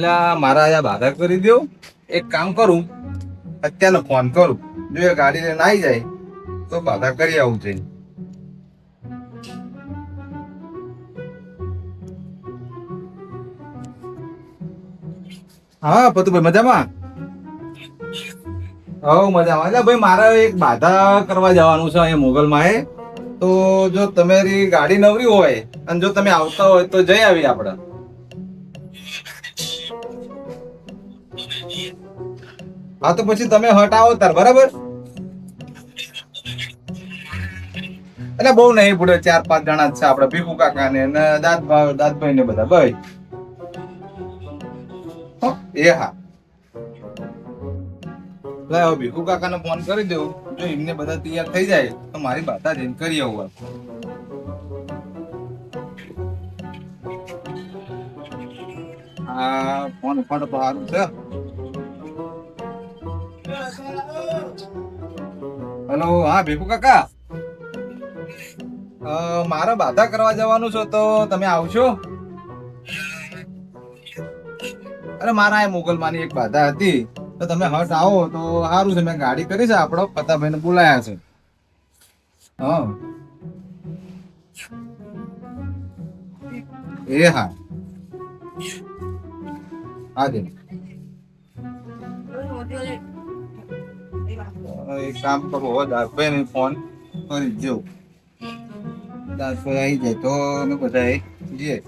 એટલે મારા આયા બાધા કરી દો એક કામ કરું, અત્યારનો ફોન કરું. જો એ ગાડી લઈને આવી જાય, તો બાધા કરી આવું છે હા, પતુભાઈ, મજામાં? હવ મજામાં. એટલે ભાઈ, મારે એક બાધા કરવા જવાનું છે અહીંયા મોગલમાં તો જો તમારી ગાડી નવરી હોય, અને જો તમે આવતા હોય, તો જઈ આવી આપણે. હા, તો પછી તમે હટ આવો તાર, બરાબર? એટલે બહુ નહીં પડે ચાર પાંચ જણા છે આપડે ભીખુ કાકા ને અને દાદ દાદભાઈ ને બધા, ભાઈ. એ હા. લાવ ભીખુ કાકાને ફોન કરી દેવું, જો એમને બધા તૈયાર થઈ જાય, તો મારી બાતા જઈને કરી આવું આ, ફોન ઉપાડો તો સારું છે હેલો હા ભીખુ કાકા. મારે બાધા કરવા જવાનું છે તો તમે આવશો? અરે, મારા એ મોગલમાની એક બાધા હતી. તો તમે હટ આવો, તો સારું છે, મેં ગાડી કરી છે, આપણો પતાભાઈને બોલાયા છે. હા. એ હા. હા હાજર એક કામ કરો હો દાસભાઈ ને ફોન કરી જો દાસભાઈ આવી જાય તો અમે બધા જઈએ.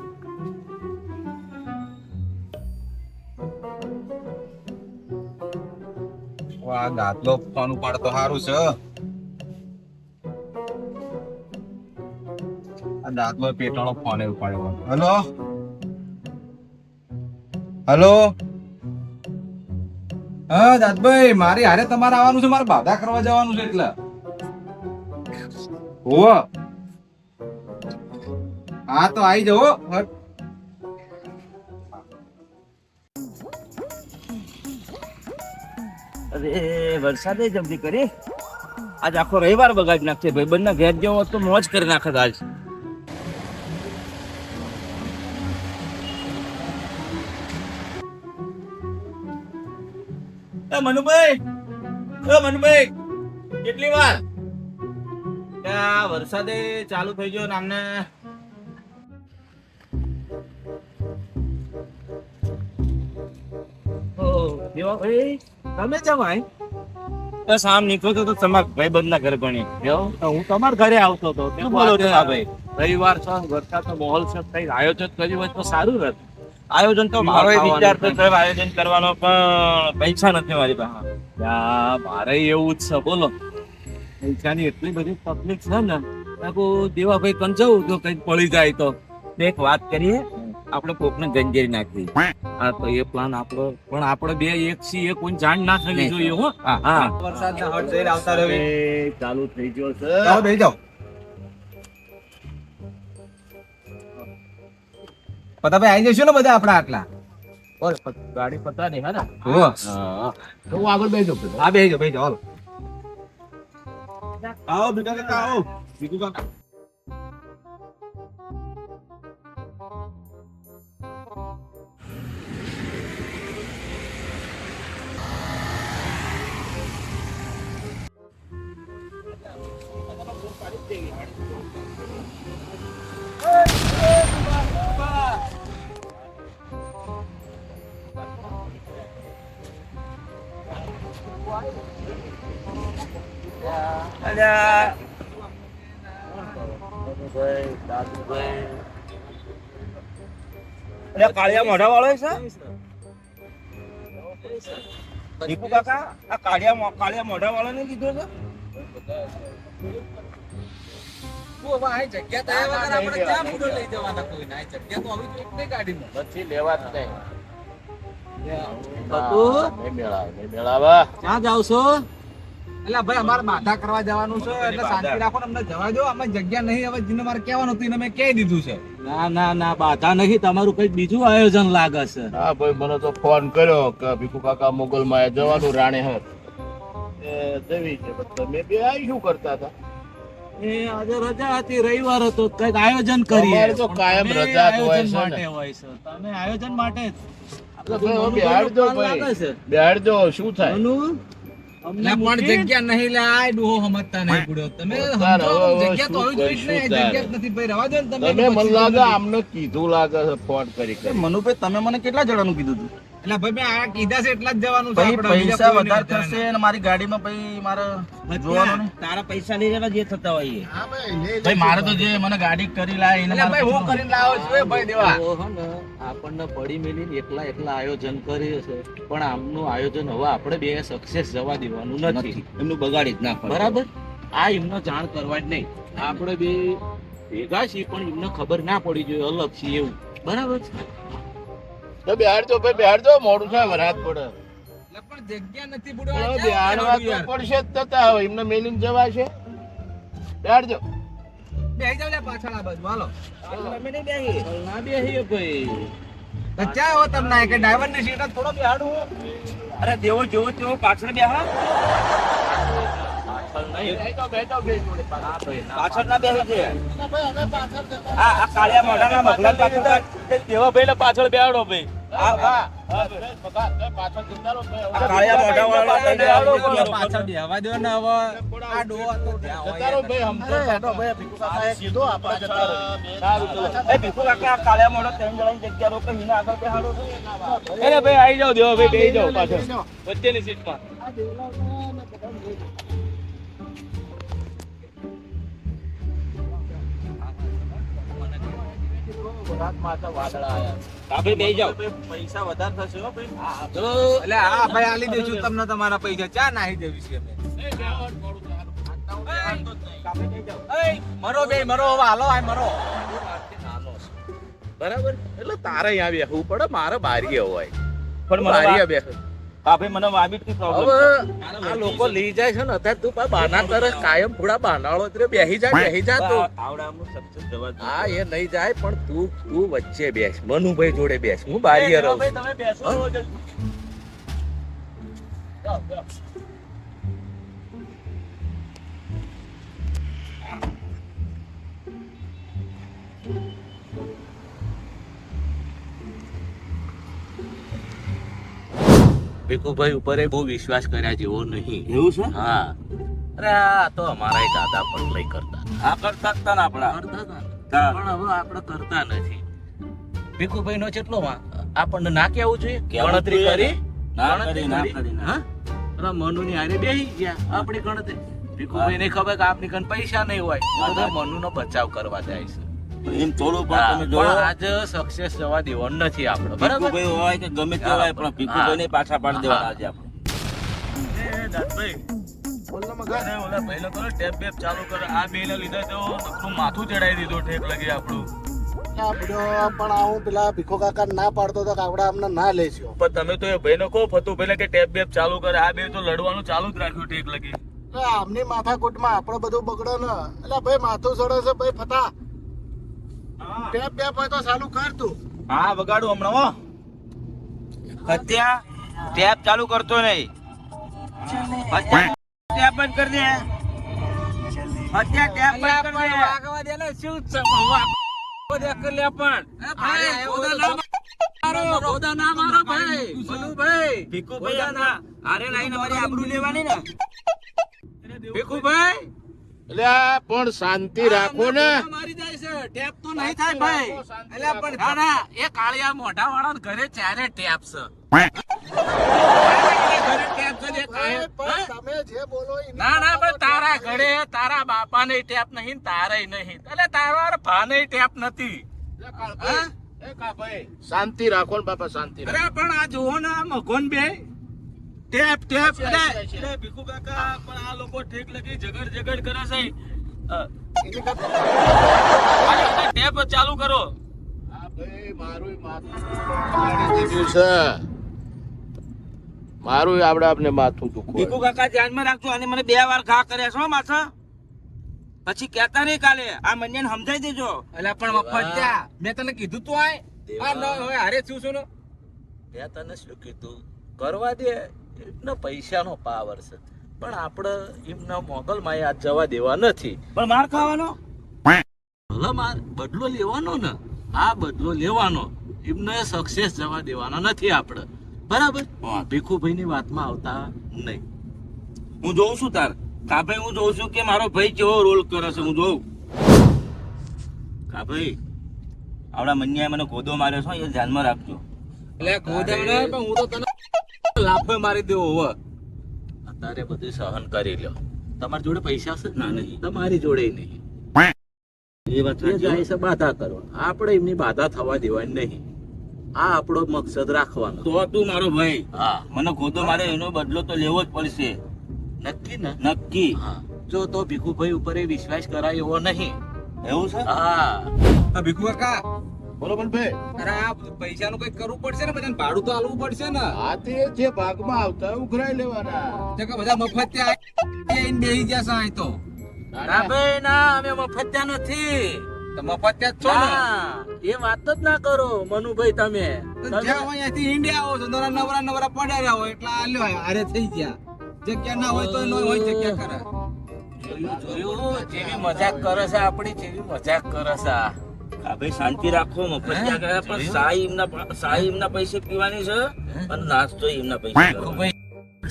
આ દાદલો ફોન ઉપાડ તો સારું છે આ દાદલો પેટાળો ફોન ઉપાડ્યો. હલો? હલો? હા, દાદભાઈ, મારી હારે તમારે આવવાનું છે, મારે બાધા કરવા જવાનું છે એટલે. હોવ. હા, તો આવી હટ અરે, વરસાદે જલ્દી કરી. આજ આખો રવિવાર બગાડી નાખશે. ભાઈ બંને ઘેર જેવો તો મોજ કરી નાખત આજ. એ મનુભાઈ! એ મનુભાઈ! કેટલી વાર? ત્યાં વરસાદે ચાલુ થઈ ગયો ને દેવાભાઈ તમે જવાય બસ આમ નીકળતો તો તમારા ભાઈ બંધ ના ઘરે ભણી હું તમારા ઘરે આવતો હતો ભાઈ? રવિવાર છે વરસાદનો માહોલ છે કઈ આયોજન કર્યું હોય તો સારું રહે આયોજન તો મારો વિચાર તો સાહેબ આયોજન કરવાનો પણ પૈસા નથી મારી પાસે. યા, મારે એવું જ છે બોલો. પૈસાની એટલી બધી તકલીફ છે ને આખું દેવાભાઈ કંજવું તો કંઈક પડી જાય તો. એક વાત કરીએ આપણે કોકને ગંજેરી નાખવી. હા તો એ પ્લાન આપણો પણ આપણે બે એક છીએ કોઈ જાણ ના થવી જોઈએ હો. હા. વરસાદના હટ જઈને આવતા રહે. ચાલુ થઈ ગયો છે. જાઓ બેસી જાઓ. પતાભાઈ આવી જશું ને બધા આપણા આટલા. પ- ગાડી પતા નહીં હા ને? તો હું આગળ બેસજો હા બેસી. જાઓ બેસી જાઓ હાલો. આવો બીજા કાકા આવો. બીજું કાકા. અલ્યા અલ્યા કાળિયા મોઢા વાળો છે? દીપુ કાકા આ કાળિયા મો- કાળિયા મોઢા વાળો ને કીધું છે નથી લેવા જ નહીં. બટુ? નહીં મેળાવે નહીં મેળાવે. ક્યાં જાવ છો? એટલે ભાઈ અમારે બાધા કરવા જવાનું છે એટલે શાંતિ રાખો ને અમને જવા દો. અમે જગ્યા નહીં હવે જીને મારે કહેવાનું હતું એને મેં કહી દીધું છે. ના ના ના બાધા નહીં તમારું કંઈક બીજું આયોજન લાગે છે. હા ભાઈ મને તો ફોન કર્યો કે ભીખુ કાકા મોગલ માં જવાનું રાણે હર એ જવી છે તમે બે અહીં શું કરતા હતા? એ આજે રજા હતી રવિવાર હતો કંઈક આયોજન કરીએ. તો કાયમ રજા હોય છે માટે હોય છે. તમે આયોજન માટે બેહાડજો ભાઈ. બેહાડજો શું થાય? પણ જગ્યા નહીં લે આ ડોહો સમજતા નહીં પડ્યો તમે જગ્યા તો હોવી ને જગ્યા નથી. ભાઈ રવા દો ને તમે મને લાગે આમને કીધું લાગે ફોન કરી કરી. મનુભાઈ તમે મને કેટલા જણાનું કીધું હતું એટલે ભાઈ મેં આ કીધા છે એટલા જ જવાનું છે આપણે, પૈસા વધારે થશે અને મારી ગાડીમાં પછી મારે જોવાનું તારા પૈસા લઈ લેવા જે થતા હોય એ. ભાઈ મારે તો જે મને ગાડી કરી લાય એને ભાઈ હું કરીને લાવો છું ભાઈ દેવા. આપણને પડી મેલી એકલા એકલા આયોજન કરીએ છે. પણ આમનું આયોજન હવે આપણે બે સક્સેસ જવા દેવાનું નથી. એમનું બગાડી જ નાખવાનું બરાબર? આ એમને જાણ કરવા જ નહીં. આપણે બે ભેગા છીએ પણ એમને ખબર ના પડી જોઈએ અલગ છીએ એવું. બરાબર છે? તો બેહાડજો ભાઈ બેહાડજો મોડું છે વરાત પડે. પણ જગ્યા નથી બુડો હવે આ બેહાડવા તો પડશે જ થતા હવે એમને મેલીને જવાશે. બેહાડજો. બેહી જાવ લે પાછળ આ બાજુ હાલો. અમે નહીં બેહી ના બેહી ભાઈ. હો તમને? કે ડ્રાઈવરની સીટ થોડો બેહાડું અરે દેવો જેવો તેવો પાછળ બેહા. પાછળ બે. પાછળ છે. આ આ કાળિયા મોઢાના મગલા પાછળ તેવા પાછળ બેહાડો ભાઈ. આ આવી જાવ પાછળ રહો ભાઈ. આ કાળિયા પાછળ. વચ્ચેની. પાછળ ત્યાં પૈસા વધારે થશે હો એટલે હા ભાઈ આલી દઈશું તમને તમારા પૈસા. ચા નાહી દેવી છે અમે. મરો બે મરો હાલો આય મરો. બરાબર? એટલે તારે અહીંયા બેસવું પડે મારે બારી હોય. પણ મારી બારીએ મને પ્રોબ્લેમ હવે આ લોકો લઈ જાય છે ને અત્યારે તું પા બાના કાયમ થોડા બાનાળો એટલે બેહી જા બેહી જા તું. આવડાનું સક્સેસ જવા હા એ નહીં જાય પણ તું તું વચ્ચે બેસ મનુભાઈ જોડે બેસ હું બારીએ રહું ભાઈ તમે બેસો ભીખુભાઈ ઉપર એ બહુ વિશ્વાસ કર્યા જેવો નહીં. એવું છે? હા. અરે આ તો અમારા દાદા પણ લઈ કરતા આ કરતા હતા ને આપણા? પણ હવે આપણે કરતા નથી. ભીખુભાઈ નો જેટલો? આપણને ના કેવું જોઈએ. ગણતરી કરી. ગણતરી કરી. હા? મનુ મનુની હારે બેસી ગયા. આપણી ગણતરી. ભીખુભાઈ ને ખબર કે આપણી કન પૈસા નહીં હોય. મનુ નો બચાવ કરવા જાય છે. એમ થોડું પણ તમે પણ આજ સક્સેસ જવા દેવાનું નથી આપણે બરાબર? ભીખુભાઈ હોય કે ગમે તે હોય પણ ભીખુભાઈ ને પાછા પાડી દેવાના આજે આપણે. અરે ઓલા ભાઈલો કરો ટેપ બેપ ચાલુ કરો. આ બેને લીધે તો નકરું માથું ચડાઈ દીધું ઠેક લગી આપણું. પણ હું પેલા ભીખો કાકા ના પાડતો હતો કે અમને ના લેશો પણ તમે તો એ ભાઈને કહો ફતું પેલા કે ટેપ બેપ ચાલુ કરે. આ બે તો લડવાનું ચાલુ જ રાખ્યું ઠેક લગી. આમની માથાકૂટમાં આપણે બધું બગડો ને. એટલે ભાઈ માથું સડે છે ભાઈ ફતા ટેપ બેપ હોય તો ચાલુ કર તું. હા વગાડું હમણાં હો. હત્યા ટેપ ચાલુ કરતો નહીં. ટેપ બંધ કરી દે. હત્યા ટેપ બંધ કરી દે. આગવા દે ને શું કરી લે પણ. અરે ગોદા ના મારો ના મારો ભાઈ. ભીખુભાઈ. હમણાં અરે લાઈને અમારી આબરૂ લેવાની ને. ભીખુભાઈ. એટલે આ પણ શાંતિ રાખો ને. મારી જાય છે. ટેપ તો નહીં થાય ભાઈ. એટલે પણ ના ના એ કાળિયા મોઢા વાળા ઘરે ચારે ટેપ છે. ઘરે ટેપ છે જે કાંઈ- પણ તમે જે બોલો એ ના ના પણ તારા ઘરે તારા બાપા ને ટેપ નહીં તારે નહીં. એટલે તારા ભા ને ટેપ નથી. શાંતિ રાખો ને બાપા શાંતિ અરે પણ આ જુઓ ને આ મગોન બે. ટેપ ટેપ એટલે ભીખુ કાકા પણ આ લોકો ઠેક લગી ઝગડ ઝગડ કરે છે. ટેપ ચાલુ કરો. મારું માથું પાડી દીધું છે. આપણે આપને માથું દુખો ભીખુ કાકા ધ્યાનમાં રાખજો. અને મને બે વાર ઘા કર્યા છો માથા. પછી કેતા નહીં કાલે. આ મને સમજાઈ દેજો. એટલે પણ મફત મેં તને કીધું તું આય. આ ન હવે હારે છું છું ને. મેં તને શું કીધું? કરવા દે. એનો પૈસાનો પાવર છે. પણ આપણે એમના મોગલમાં આ જવા દેવા નથી. પણ માર ખાવાનો? ભલે માર બદલો લેવાનો ને આ બદલો લેવાનો એમને સક્સેસ જવા દેવાનો નથી આપણે. બરાબર? ભીખુભાઈની વાતમાં આવતા નહીં. હું જોઉં છું તાર. કાભાઈ હું જોઉં છું કે મારો ભાઈ કેવો રોલ કરે છે હું જોઉં. કાભાઈ આપણા મન્યાએ મને ગોદો માર્યો છે એ ધ્યાનમાં રાખજો. એટલે પણ હું તો તને લાફો મારી દેવો હવે. અત્યારે બધું સહન કરી લો તમારી જોડે પૈસા છે? ના, નહીં. તમારી જોડે નહીં. એ વાત જાય છે બાધા કરો આપણે એમની બાધા થવા દેવાની નહીં. આ આપણો મકસદ રાખવાનો. તો તું મારો ભાઈ. હા. મને ગોતો મારે એનો બદલો તો લેવો જ પડશે. નક્કી ને? નક્કી. હા. જો તો ભીખુભાઈ ઉપર એ વિશ્વાસ કરાય એવો નહીં. એવું છે? હા. ભીખુ કાકા બોલો પણ અરે આ પૈસાનું કંઈક કરવું પડશે ને? બધાને ભાડું તો આલવું પડશે ને? આ તે જે ભાગમાં આવતા ઉઘરાઈ લેવાના. તે કે બધા મફત ત્યાં આવીને જશે અહીં તો? ના ભાઈ ના અમે મફત્યા નથી. તો મફત ત્યાં છો ને? એ વાત જ ના કરો મનુભાઈ તમે. અહીંયાથી ઇન્ડિયા આવો છો નવરા નવરા નવરા પડ્યા હોય એટલે આલ્યો હારે થઈ ગયા. જગ્યા ના હોય તો ન હોય જગ્યા કરે જોયું, જોયું? જેવી મજાક કરે છે આપણી જેવી મજાક કરે છે ભાઈ શાંતિ રાખો મફતિયા ગયા? પણ સાઈ એમના સાઈ એમના પૈસે પીવાની છે અને નાસ્તો એમના પૈસે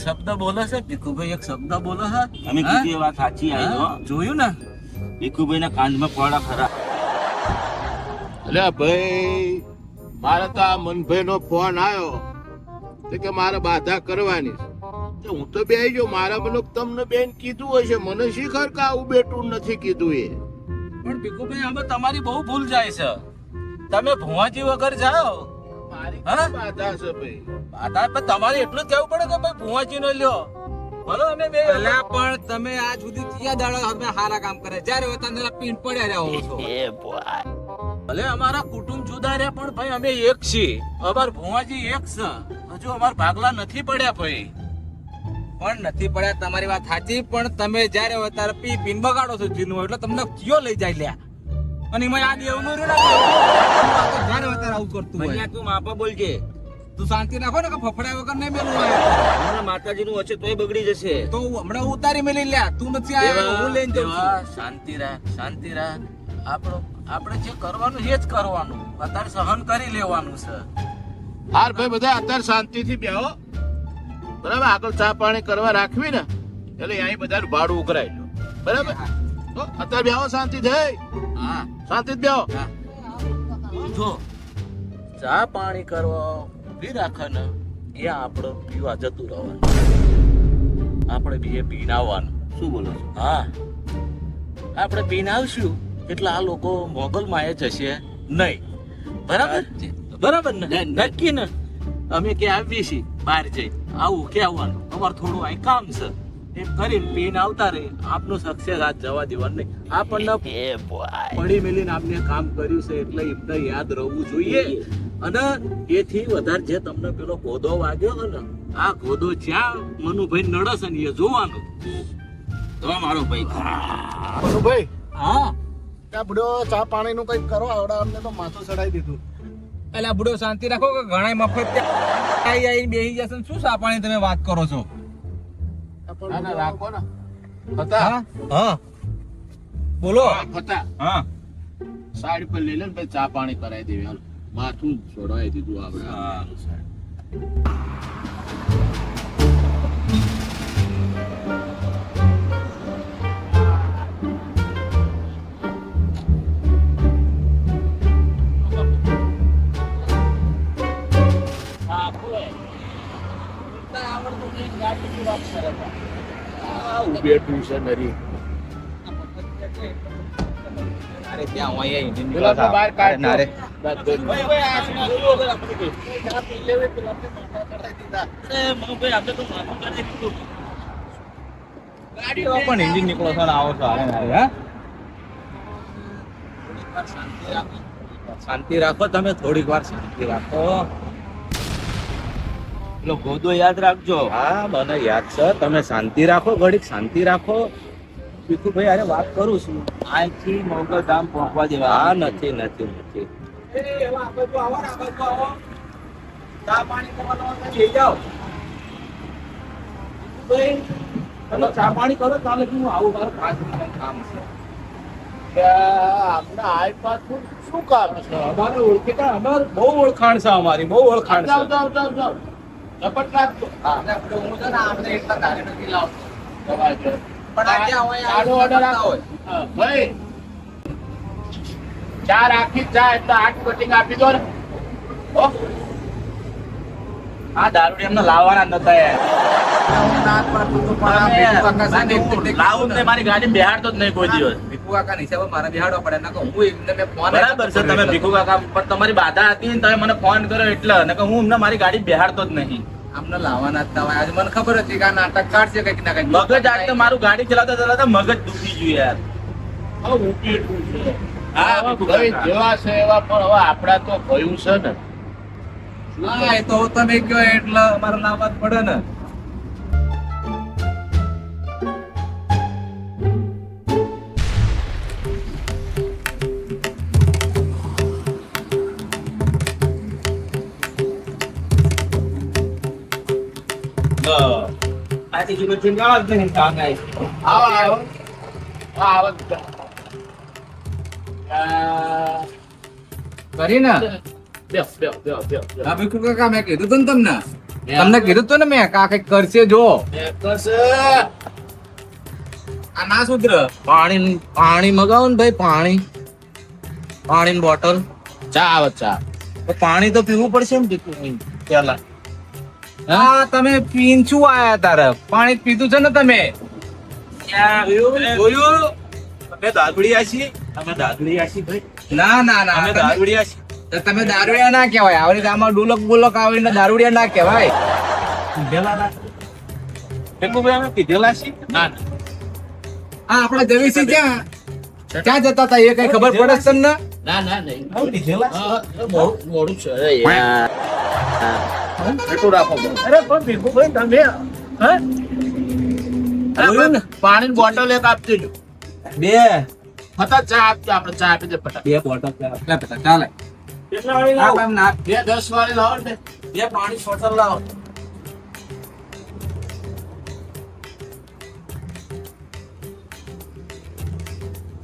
શબ્દ બોલે છે? ભીખુભાઈ એક શબ્દ બોલે છે? તમે કીધી વાત સાચી આવી જોયું ને? ભીખુભાઈ ના કાંધમાં પડા ખરા. અલ્યા ભાઈ મારે તો આ મનભાઈ નો ફોન આવ્યો તો કે મારે બાધા કરવાની છે. હું તો બે ગયો મારા મને તમને બેન કીધું હશે મને શી ખર કે આવું બેટું નથી કીધું એ? પણ ભીખુભાઈ અમે તમારી બહુ ભૂલ જાય છે. તમે ભુવાજી વગર જાઓ. મારી હા? છે પણ તમારે એટલું જ કહેવું પડે કે ભાઈ ભુવાજી નો લ્યો. ભલો અમે બે અલ્યા પણ તમે આજ સુધી કયા દાડા અમે હારા કામ કરે જ્યારે હોય ત્યાં પીન પડ્યા રહ્યા હો ભાઈ. ભલે અમારા કુટુંબ જુદા રહ્યા પણ ભાઈ અમે એક છીએ. અમાર ભુવાજી એક છે. હજુ અમાર ભાગલા નથી પડ્યા ભાઈ. પણ નથી પડ્યા. તમારી વાત સાચી પણ તમે જ્યારે હોય ત્યારે પી પીન બગાડો છો જીનું એટલે તમને કયો લઈ જાય લ્યા? અને એમાં આ દેવનું. જ્યારે હોય ત્યારે આવું કરતું હોય. તું માપા બોલજે તું શાંતિ રાખો ને કે ફફડા વગર નહીં મેલું હોય. માતાજી નું હશે તોય બગડી જશે. તો હમણાં ઉતારી મેલી લ્યા. તું નથી આવ્યો હું લઈને જઉં શાંતિ રાખ શાંતિ રાખ. આપણો આપણે જે કરવાનું એ જ કરવાનું. અત્યારે સહન કરી લેવાનું છે. હાર ભાઈ બધા અત્યારે શાંતિથી બેહો. બરાબર? આગળ ચા પાણી કરવા રાખવી ને એટલે અહીં બધા ભાડું ઉઘરાય લો બરાબર? તો અત્યારે બેહો શાંતિ થઈ. હા. શાંતિ બેહો. જો ચા પાણી કરવા ઊભી રાખે ને એ આપણે પીવા જતું રહેવાનું. આપણે બે પીને આવવાનું શું બોલો હા. આપણે પીનાવશું એટલે આ લોકો મોગલ એ જશે નહીં. બરાબર? બરાબર ને? નક્કી ને. અમે કે આવીએ છીએ. બહાર જઈ. આવું કહેવાનું. આવવાનું અમારે થોડું અહીં કામ છે. એમ કરીને પીન આવતા રહે આપનું સક્સેસ આજ જવા દેવાનું નહીં. આપણને પડી મેલીને આપને કામ કર્યું છે એટલે એમને યાદ રહેવું જોઈએ. અને એથી વધારે જે તમને પેલો ગોદો વાગ્યો હતો ને આ ગોદો જ્યાં મનુભાઈ નડસ ને એ જોવાનું. તો મારો ભાઈ. મનુભાઈ હા. ત્યાં ચા પાણી નું કંઈક કરો. આવડા અમને તો માથું ચડાવી દીધું. એટલે બુડો શાંતિ રાખો કે ઘણા મફત ત્યાં આઈ આઈને બેસી જશે ને શું સાપાણી તમે વાત કરો છો? ના ના રાખો ને. હતા હા? હા. બોલો. હતા હા. સાઈડ પર લઈ લે ને પછી ચા પાણી કરાવી દેવી. હાલો માથું છોડાવી દીધું આપણે. પણ એન્જિન નીકળો છો આવો છો હારે હા? શાંતિ રાખો તમે થોડીક વાર શાંતિ રાખો. પેલો ગોદો યાદ રાખજો. હા મને યાદ છે. તમે શાંતિ રાખો ઘડીક શાંતિ રાખો. ભીખુભાઈ અરે વાત કરું છું. અહીંથી મોગલ ધામ પહોંચવા દેવા. હા નથી નથી નથી. તમે ચા પાણી કરો ચાલે હું આવું મારે પાંચ મિનિટ કામ છે. આપણા આપણે આઈ શું કામ છે? અમારે ઓળખીતા અમારે બહુ ઓળખાણ છે અમારી બહુ ઓળખાણ જાવ છે જાવ જાવ જાવ ઝપટ રાખજો હું છે ને આપણે એટલા ધારે નથી લાવતો. દવા છે. પણ હોય ચાલો order આપો. ભાઈ ચાર આખી ચા એટલે આઠ કટિંગ આપી દો ને? આ દારૂ એમને લાવવાના નતા યાર લાવું મારી ગાડી બેહાડતો જ નહીં કોઈ દિવસ ભીખુ કાકાના હિસાબે મારે બિહાડવા પડે. નકર હું એમને મેં ફોન બરાબર છે તમે ભીખુ કાકા પણ તમારી બાધા હતી ને તમે મને ફોન કર્યો એટલે. નકર હું એમને મારી ગાડી બિહાડતો જ નહીં. આમને લાવવાના જ હતા આજે મને ખબર હતી કે આ નાટક કાઢશે કંઈક ના કંઈક. મગજ આજ તો મારું ગાડી ચલાવતા ચલાવતા મગજ દુખી ગયું યાર. હા છે. હા, ભાઈ જેવા છે એવા પણ હવે આપડા તો ભયું છે ને. હા એ તો તમે કયો એટલે અમારે લાવવા જ પડે ને. આ તીજી બધી ગાળ જ નહીં કામ આવી. આવો. આવો આવો કરી ને બેસ, બેસ, બેસ, બેસ, બેસ. હા કાકા મેં કીધું તું તમને? તમને કીધું તું ને મેં કે આ કરશે જો એક આ ના સુધર. પાણી પાણી મગાવો ને ભાઈ પાણી. પાણીની બોટલ. ચા આવે ચા. પાણી તો પીવું પડશે ને પેલા હા? તમે પીન શું આયા તારે. પાણી જ પીધું છે ને તમે? જોયું અમે દાદુડિયા છીએ. અમે દાદુડિયા છીએ ભાઈ. ના ના ના. અમે તમે- દાદુડિયા છીએ. તમે દારૂડિયા ના કહેવાય. આવડી ગામમાં ડુલક બુલક આવીને દારૂડિયા ના કહેવાય. પીધેલા ના. ભીખુભાઈ અમે પીધેલા છીએ. ના ના. હા આપણે જવીસી ક્યાં? ક્યાં જતા હતા? એ કઈ ખબર પડે છે ને ના ના નહીં. પીધેલા મોડું મોડું છે. યાર. એટલું રાખો અરે પણ ભીખુભાઈ તમે હે? અરે બોટલ એક આપી દેજો બે. ફટાક ચા આપજો આપણે ચા આપી દે ફટા બે બોટલ ચાલે કેટલા વાળી લાવો? ના. બે દસ વાળી લાવો ને. બે પાણી બોટલ લાવો.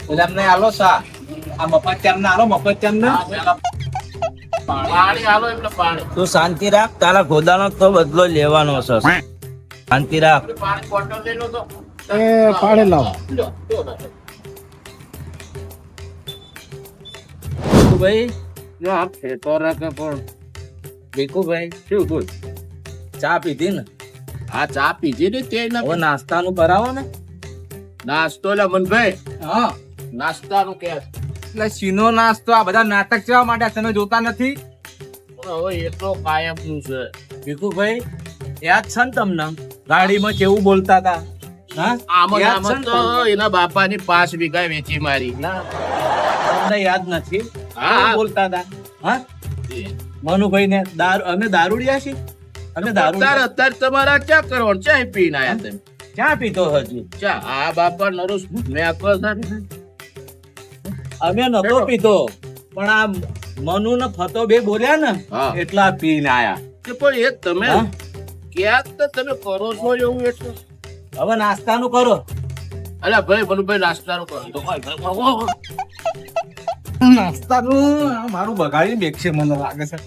એટલે અમને આલો સા. આ મફત ચાર ના આલો? મફત ચાર ના? પાણી આલો એટલે પાણી. તું શાંતિ રાખ તારા ગોદાનો તો બદલો લેવાનો છે. શાંતિ રાખ. પાણી બોટલ લઈ લો તો. એ પાણી લાવો. ભાઈ જો આ ફેતો રાખે પણ. ભીખુભાઈ? શું બોલ? ચા પીધી ને? આ ચા પીધી ને તે હવે નાસ્તાનું કરાવો ને. નાસ્તો લે મનભાઈ. હા. નાસ્તાનું કે એટલે શીનો નાસ્તો આ બધા નાટક ચેવા માટે તમે જોતા નથી? હવે એ તો કાયમનું છે. ભીખુભાઈ યાદ છે ને તમને? ગાડીમાં કેવું બોલતા હતા? આમાં તો એના બાપાની પાંચ વીઘા વેચી મારી. ના તમને યાદ નથી? હા, બોલતા હતા? હા? મનુભાઈ ને દારૂ અમે દારૂડિયા છીએ અમે અત્યારે દારૂ અત્યારે તમારા ક્યાં કરવાનું? ચા પીને આયા તમે? ક્યાં પીતો હજુ? ચા? આ બાપા નરોસ મેં આખો અમે નતો પીતો પણ આ મનુ ને ફતો બે બોલ્યા ને. એટલા પીને આયા. કે પણ એ તમે ક્યાંક તો તમે કરો છો એવું એટલે હવે નાસ્તાનું કરો. અલ્યા ભાઈ ભલુભાઈ નાસ્તાનું કરો. તો નાસ્તાનું આ મારું બગાડી બેગશે મને લાગે છે.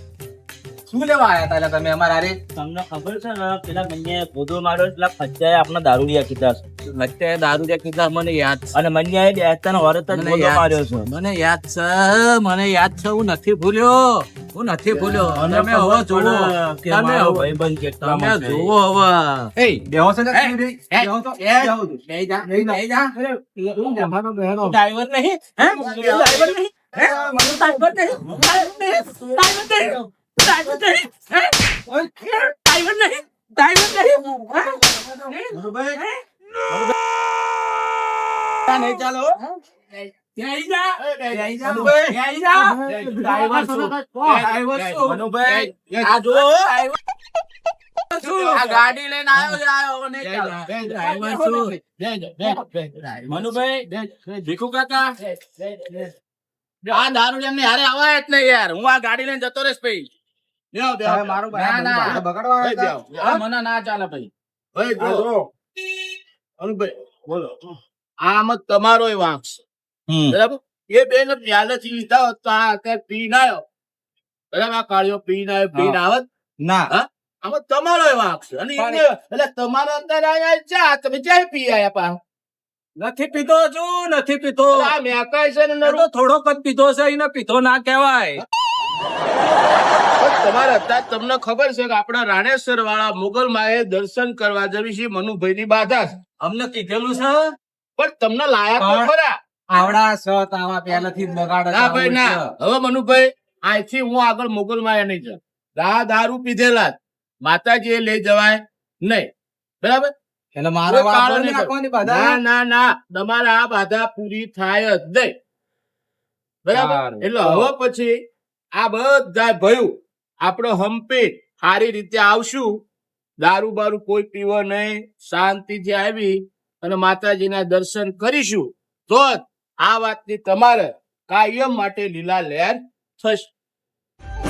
શું લેવા આયા હતા તમે અમારા તમને ખબર છે ને પેલા મને ગોદો મારો પેલા ફજ્જાએ આપણા દારૂડિયા કીધા છે. અત્યારે દારૂડિયા કીધા મને યાદ અને મન્યાએ બેસતાને વરત જ મને ગોદો માર્યો છે. મને યાદ છે મને યાદ છે હું નથી ભૂલ્યો. હું નથી ભૂલ્યો. અને તમે હવે જોવો તમે ભાઈબંધ કેટલા તમે જોવો હવે. એ બેહો છે ને એ, તમે બે? બેહો તો. એ. બેહો તો. બેહી જા, બેહી જા, બેહી જા. ડ્રાઈવર નહીં હે? ડ્રાઈવર નહીં હે? મને ડ્રાઈવર નહીં. ડ્રાઈવર નહીં ડ્રાઈવર નહીં. ડ્રાઈવર નહીં હે નહીં ચાલો મનુભાઈ, ગાડી લઈને આવ્યો ભીખુ કાકા આ દારૂ એમને હારે આવાય જ નહીં યાર હું આ ગાડી લઈને જતો રહીશ ભાઈ મને ના ચાલે ભાઈ. ભાઈ જો. અનુભાઈ બોલો. આમાં તમારો વાંક છે. બરાબર? એ બેન પહેલેથી લીધા હોત તો આ અત્યારે પીને આવ્યો. બરાબર? આ કાળિયો પીને આવ્યો પીને આવત. ના. આમાં તમારો વાંક છે. અને એટલે તમારો અંદર આયા ચા તમે ચાય પી આવ્યા પા નથી પીતો છું નથી પીતો આ મેકાય છે ને તો થોડોક જ પીધો છે એને પીધો ના કહેવાય. પણ તમારે અત્યારે તમને ખબર છે કે આપણા રાણેશ્વર વાળા મુગલ માએ દર્શન કરવા જવી છે મનુભાઈ ની બાધા અમને કીધેલું છે? પણ તમને લાયા તો ખરા. આવડા સત આવા પહેલાથી જ બગાડે ના ભાઈ ના. હવે મનુભાઈ આથી હું આગળ મુગલ માયા નહીં જાઉં. દા દારૂ પીધેલા માતાજી એ લઈ જવાય નહીં. બરાબર? એટલે મારા ના ના ના. તમારા આ બાધા પૂરી થાય જ નહીં. બરાબર? એટલે હવે પછી આ બધા ભયું. આપણો હંપી સારી રીતે આવશું. દારૂ બારૂ કોઈ પીવો નહીં. શાંતિથી આવી અને માતાજીના દર્શન કરીશું. તો આ વાતની તમારે કાયમ માટે લીલા લહેર થશે.